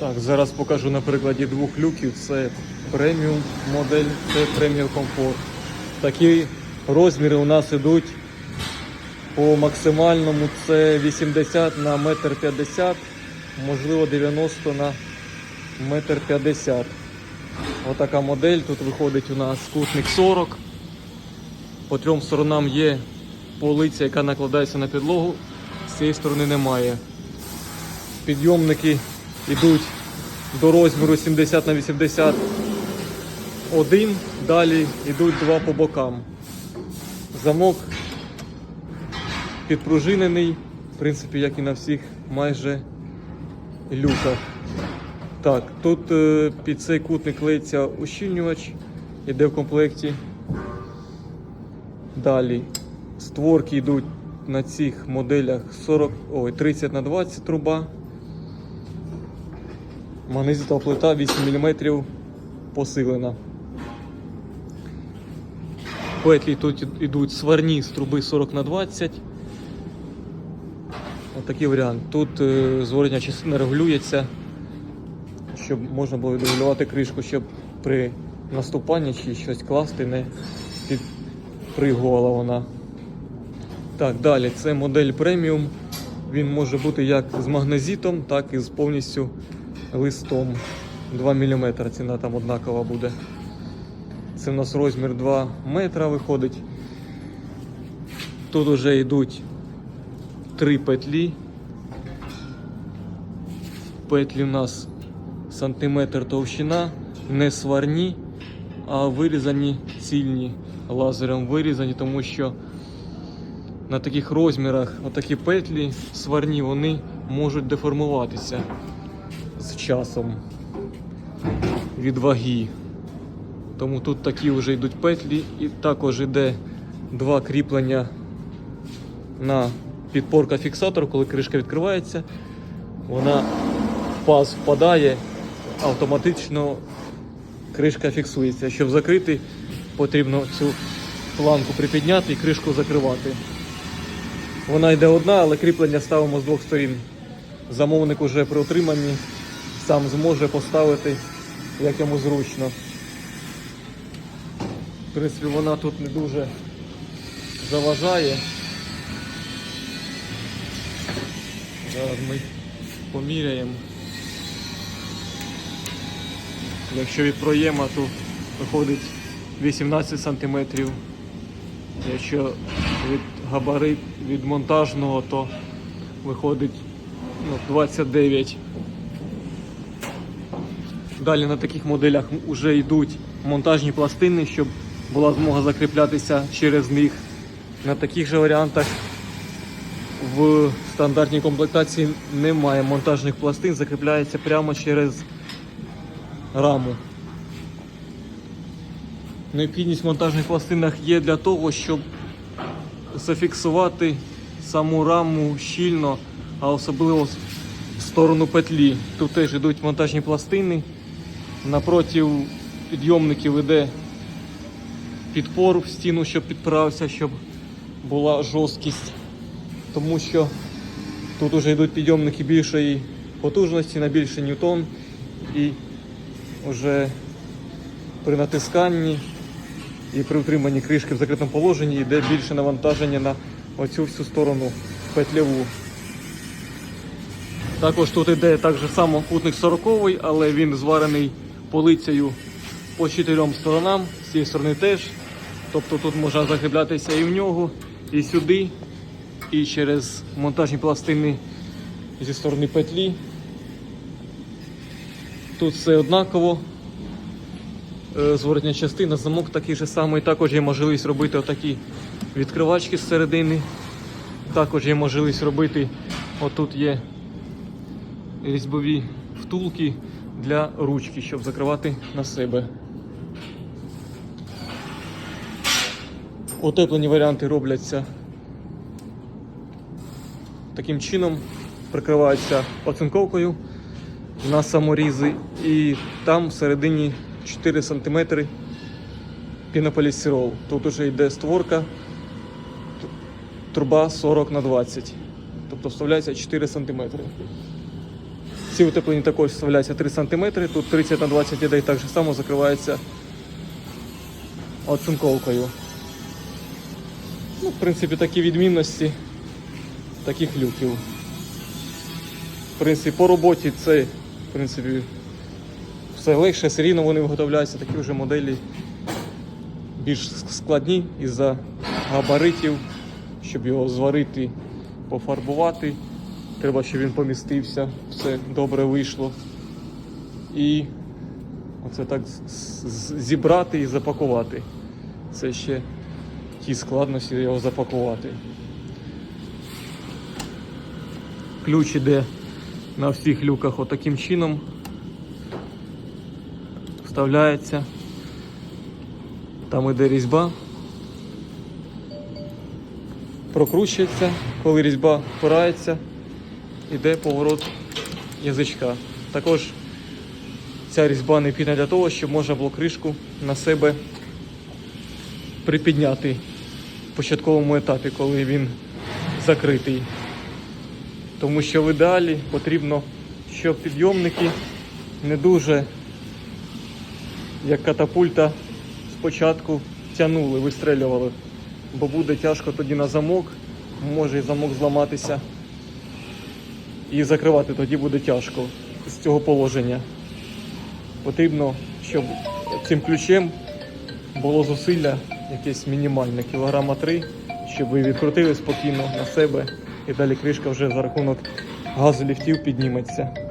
Так, зараз покажу на прикладі двох люків. Це преміум модель, це преміум комфорт. Такі розміри у нас ідуть по максимальному це 80 на 1,50 м, можливо 90 на 1,50 м. Отака модель. Тут виходить у нас кутник 40. По трьом сторонам є полиця, яка накладається на підлогу. З цієї сторони немає. Підйомники йдуть до розміру 70 на 80 один, далі йдуть два по бокам. Замок підпружинений, в принципі, як і на всіх майже люках. Так, тут е, під цей кутник клеїться ущільнювач, іде в комплекті. Далі створки йдуть на цих моделях 40, ой, 30 на 20 труба. Магнезитова плита 8 мм посилена. Петлі тут йдуть сварні з труби 40 на 20. Отакий варіант. Тут е, зворотня частина регулюється, щоб можна було відрегулювати кришку, щоб при наступанні чи щось класти не підпригувала вона. Так, далі це модель преміум. Він може бути як з магнезитом, так і з повністю листом. 2 мм ціна там однакова буде. Це в нас розмір 2 метра виходить. Тут вже йдуть три петлі. Петлі у нас сантиметр товщина, не сварні, а вирізані цільні, лазером вирізані, тому що на таких розмірах отакі петлі сварні, вони можуть деформуватися з часом від ваги. Тому тут такі вже йдуть петлі і також йде два кріплення на підпорка фіксатор, коли кришка відкривається, вона в паз впадає, автоматично кришка фіксується. Щоб закрити, потрібно цю планку припідняти і кришку закривати. Вона йде одна, але кріплення ставимо з двох сторін. Замовник уже при отриманні сам зможе поставити, як йому зручно. В принципі, вона тут не дуже заважає. Зараз ми поміряємо. Якщо від проєма, то виходить 18 см. Якщо від габарит від монтажного, то виходить ну, 29. Далі на таких моделях вже йдуть монтажні пластини, щоб була змога закріплятися через них. На таких же варіантах в стандартній комплектації немає монтажних пластин, закріпляється прямо через раму. Необхідність в монтажних пластинах є для того, щоб зафіксувати саму раму щільно, а особливо в сторону петлі. Тут теж йдуть монтажні пластини. Напротив підйомників йде підпор в стіну, щоб підпирався, щоб була жорсткість. Тому що тут вже йдуть підйомники більшої потужності на більший ньютон і вже при натисканні і при утриманні кришки в закритому положенні йде більше навантаження на оцю всю сторону петляву. Також тут йде так же само кутник 40 але він зварений полицею по чотирьом сторонам, з цієї сторони теж. Тобто тут можна закріплятися і в нього, і сюди, і через монтажні пластини зі сторони петлі. Тут все однаково. Е, Зворотня частина, замок такий же самий. Також є можливість робити отакі відкривачки з середини. Також є можливість робити, отут є різьбові втулки для ручки, щоб закривати на себе. Утеплені варіанти робляться таким чином, прикриваються оцинковкою на саморізи і там всередині 4 см пінополістирол. Тут уже йде створка, труба 40 на 20 тобто вставляється 4 см. Ці утеплені також вставляються 3 см, тут 30 на 20 ідей так само закривається оцинковкою. Ну, в принципі, такі відмінності таких люків. В принципі, по роботі це, в принципі, все легше, все рівно вони виготовляються, такі вже моделі більш складні із-за габаритів, щоб його зварити, пофарбувати. Треба, щоб він помістився, все добре вийшло. І оце так зібрати і запакувати. Це ще ті складності його запакувати. Ключ іде на всіх люках отаким чином. Вставляється. Там іде різьба. Прокручується, коли різьба впирається, іде поворот язичка. Також ця різьба необхідна для того, щоб можна було кришку на себе припідняти в початковому етапі, коли він закритий. Тому що в ідеалі потрібно, щоб підйомники не дуже, як катапульта, спочатку тянули, вистрелювали. Бо буде тяжко тоді на замок, може і замок зламатися. І закривати тоді буде тяжко з цього положення. Потрібно, щоб цим ключем було зусилля якесь мінімальне, кілограма 3, щоб ви відкрутили спокійно на себе і далі кришка вже за рахунок газу ліфтів підніметься.